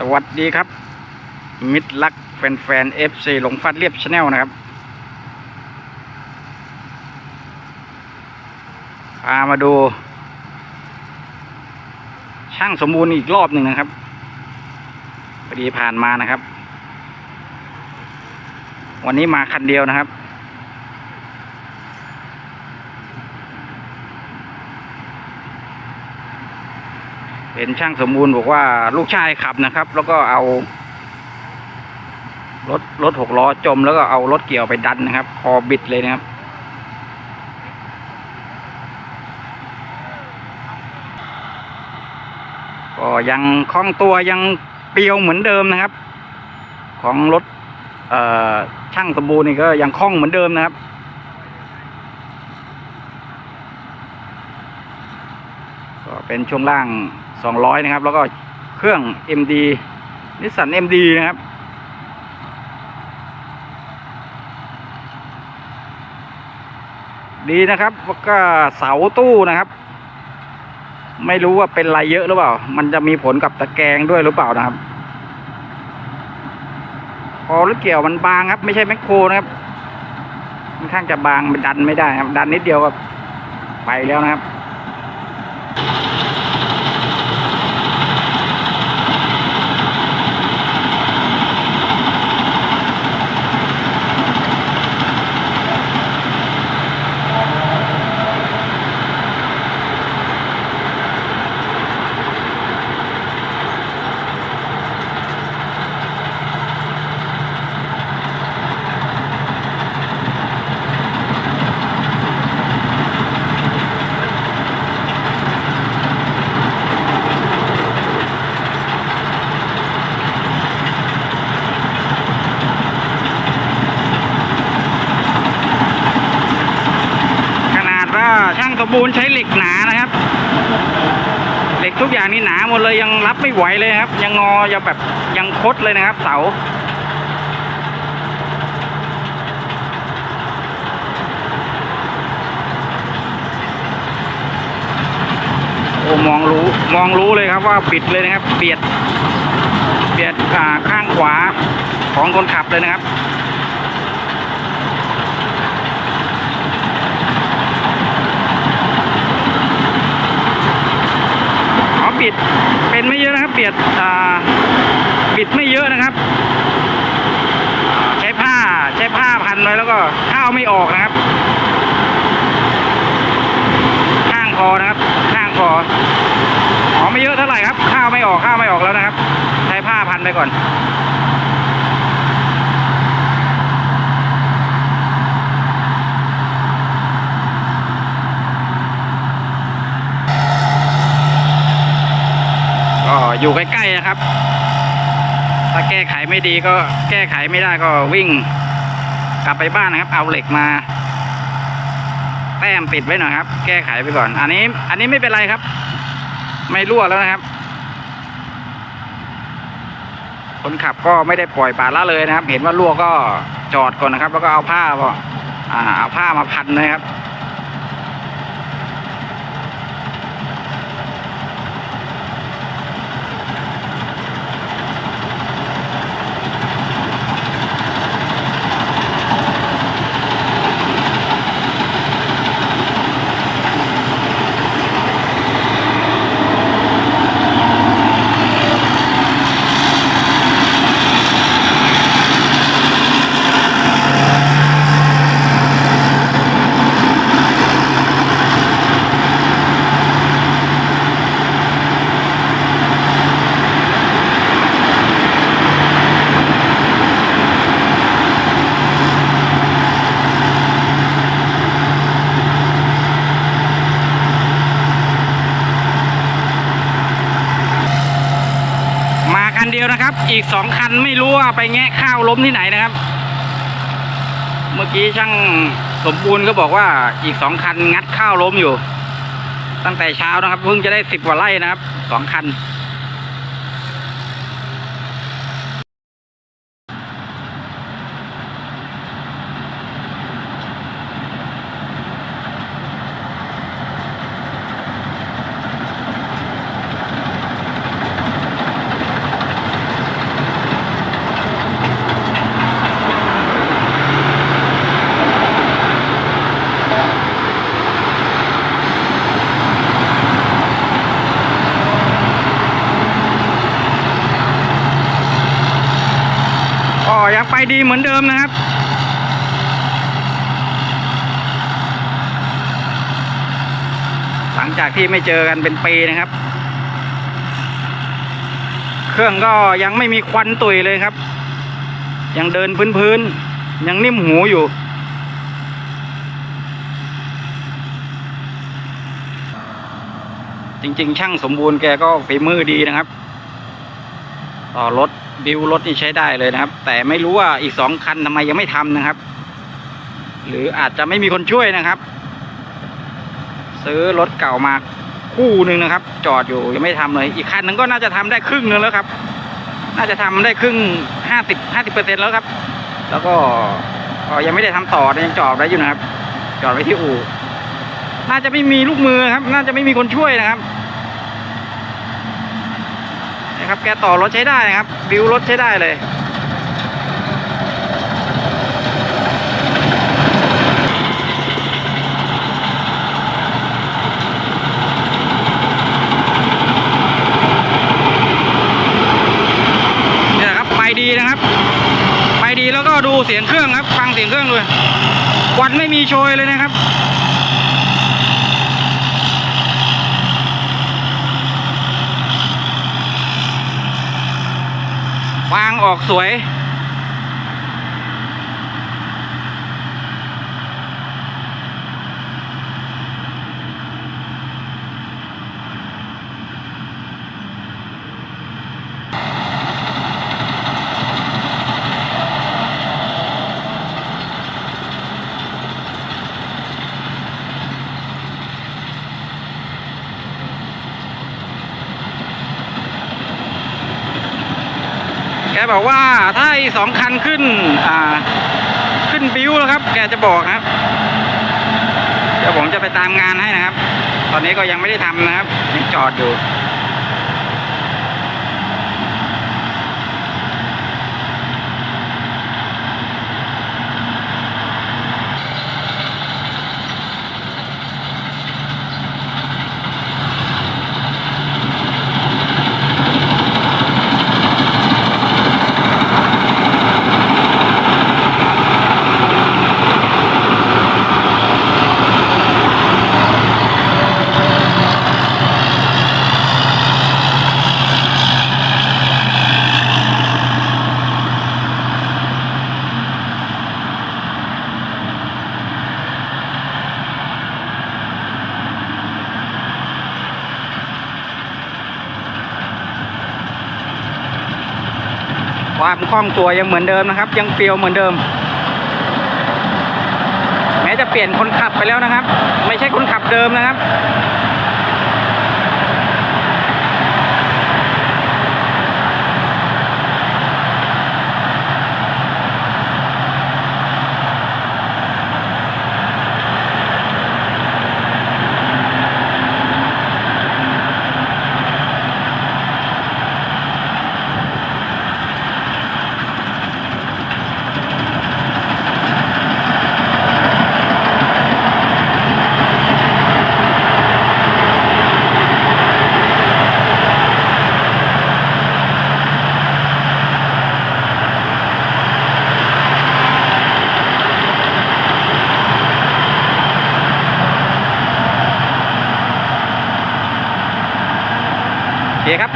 สวัสดีครับ มิตรรักแฟนๆเอฟซีหลงฟัดเรียบชาแนลนะครับ พามาดู ช่างสมบูรณ์อีกรอบหนึ่งนะครับพอดีผ่านมานะครับ วันนี้มาคันเดียวนะครับ เห็นช่างสมบูรณ์บอกว่าลูกชายขับนะครับ แล้วก็เอา รถรถหกล้อจมแล้วก็เอารถเกี่ยวไปดันนะครับ คอบิดเลยนะครับ ก็ยังคล่องตัวยังเปรียวเหมือนเดิมนะครับ ของรถเอ่อช่างสมบูรณ์นี่ก็ยังคล่องเหมือนเดิมนะครับก็เป็นช่วงล่าง 200 นะครับ แล้วก็เครื่อง MD นิสสัน MD นะครับดีนะครับแล้วก็เสาตู้นะครับ ไม่รู้ว่าเป็นไรเยอะหรือเปล่า มันจะมีผลกับตะแกรงด้วยหรือเปล่านะครับพอรถเกี่ยวมันบางครับ ไม่ใช่แมคโครนะครับค่อนข้างจะบางมันดันไม่ได้ครับ ดันนิดเดียวก็ไปแล้วนะครับ บูรณ์ใช้เหล็กหนานะครับ เหล็กทุกอย่างนี่หนาหมดเลยยังรับไม่ไหวเลยครับ ยังงอยังแบบยังคดเลยนะครับ เสาโอ้มองรู้มองรู้เลยครับว่าปิดเลยนะครับ เบียด เบียดข้างขวาของคนขับเลยนะครับ บิดเป็นไม่เยอะนะครับ เบียดอ่าบิดไม่เยอะนะครับ ใช้ผ้าใช้ผ้าพันไว้แล้วก็ข้าวไม่ออกนะครับ ข้างคอนะครับ ข้างคออ๋อไม่เยอะเท่าไหร่ครับ ข้าวไม่ออกข้าวไม่ออกแล้วนะครับ ใช้ผ้าพันไปก่อน อยู่ใกล้ๆนะครับ ถ้าแก้ไขไม่ดีก็แก้ไขไม่ได้ก็วิ่ง กลับไปบ้านนะครับ เอาเหล็กมา แต้มปิดไว้หน่อยครับ แก้ไขไปก่อน อันนี้ อันนี้ไม่เป็นไรครับ ไม่รั่วแล้วนะครับ คนขับก็ไม่ได้ปล่อยปละละเลยนะครับ เห็นว่ารั่วก็จอดก่อนนะครับ แล้วก็เอาผ้าก็อ่าเอาผ้ามาพันนะครับ ยวนะครับ อีกสองคันไม่รู้ว่าไปแงะข้าวล้มที่ไหนนะครับ เมื่อกี้ช่างสมบูรณ์ก็บอกว่าอีกสองคันงัดข้าวล้มอยู่ ตั้งแต่เช้านะครับเพิ่งจะได้สิบกว่าไร่นะครับสองคัน ยัง ไปดีเหมือนเดิมนะครับ หลังจากที่ไม่เจอกันเป็นปีนะครับ เครื่องก็ยังไม่มีควันตุยเลยครับ ยังเดินพื้นๆ ยังนิ่มหูอยู่จริง ๆ ช่างสมบูรณ์แกก็ฝีมือดีนะครับ ต่อรถ บิวรถนี่ใช้ได้เลยนะครับ แต่ไม่รู้ว่าอีกสองคันทำไมยังไม่ทำนะครับ หรืออาจจะไม่มีคนช่วยนะครับ ซื้อรถเก่ามาคู่หนึ่งนะครับ จอดอยู่ยังไม่ทำเลย อีกคันหนึงก็น่าจะทำได้ครึ่งหนึงแล้วครับ น่าจะทำได้ครึ่งห้าสิบห้าสิบเปอร์เซ็นแล้วครับ แล้วก็ก็ยังไม่ได้ทำต่อยังจอดไว้อยู่นะครับ จอดไว้ที่อู่น่าจะไม่มีลูกมือครับ น่าจะไม่มีคนช่วยนะครับ นะครับ แกต่อรถใช้ได้นะครับบิวรถใช้ได้เลย เนี่ยนะครับไปดีนะครับ ไปดีแล้วก็ดูเสียงเครื่องครับ ฟังเสียงเครื่องด้วยควันไม่มีโชยเลยนะครับางออกสวย แกบอกว่าถ้าอีกสองคันขึ้น อ่า ขึ้นบิวแล้วครับ แกจะบอกนะครับ เดี๋ยวผมจะไปตามงานให้นะครับ ตอนนี้ก็ยังไม่ได้ทำนะครับยังจอดอยู่ ความคล่องตัวยังเหมือนเดิมนะครับ ยังเปรียวเหมือนเดิม แม้จะเปลี่ยนคนขับไปแล้วนะครับ ไม่ใช่คนขับเดิมนะครับ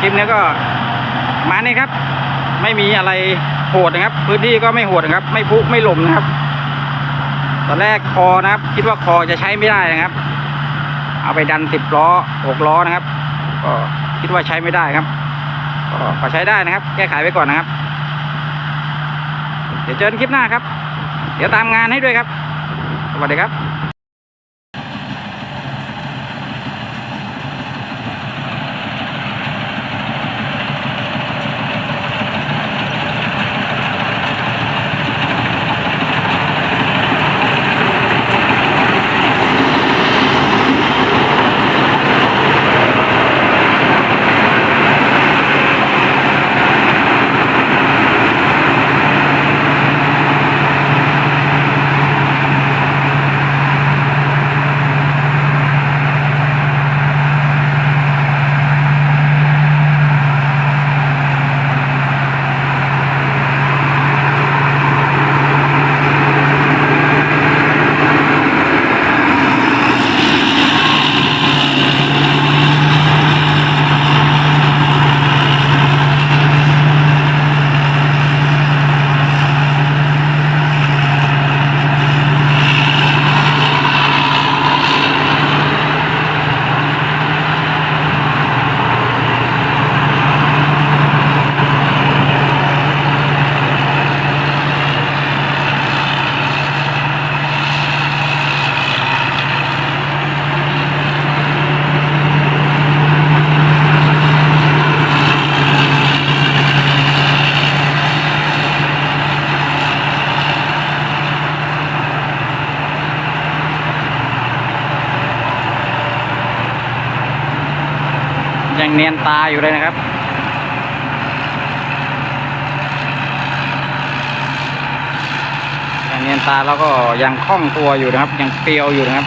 คลิปนี้ก็มานี่ครับ ไม่มีอะไรโหดนะครับ พื้นที่ก็ไม่โหดนะครับ ไม่พุไม่หล่มนะครับ ตอนแรกคอนะครับ คิดว่าคอจะใช้ไม่ได้นะครับ เอาไปดันสิบล้อหกล้อนะครับ ก็คิดว่าใช้ไม่ได้ครับก็ใช้ได้นะครับ แก้ไขไว้ก่อนนะครับ เดี๋ยวเจอกันคลิปหน้าครับ เดี๋ยวตามงานให้ด้วยครับ สวัสดีครับ ยนตาอยู่เลยนะครับ ยังเนียนตาแล้วก็ยังคล่องตัวอยู่นะครับ ยังเปรียวอยู่นะครับ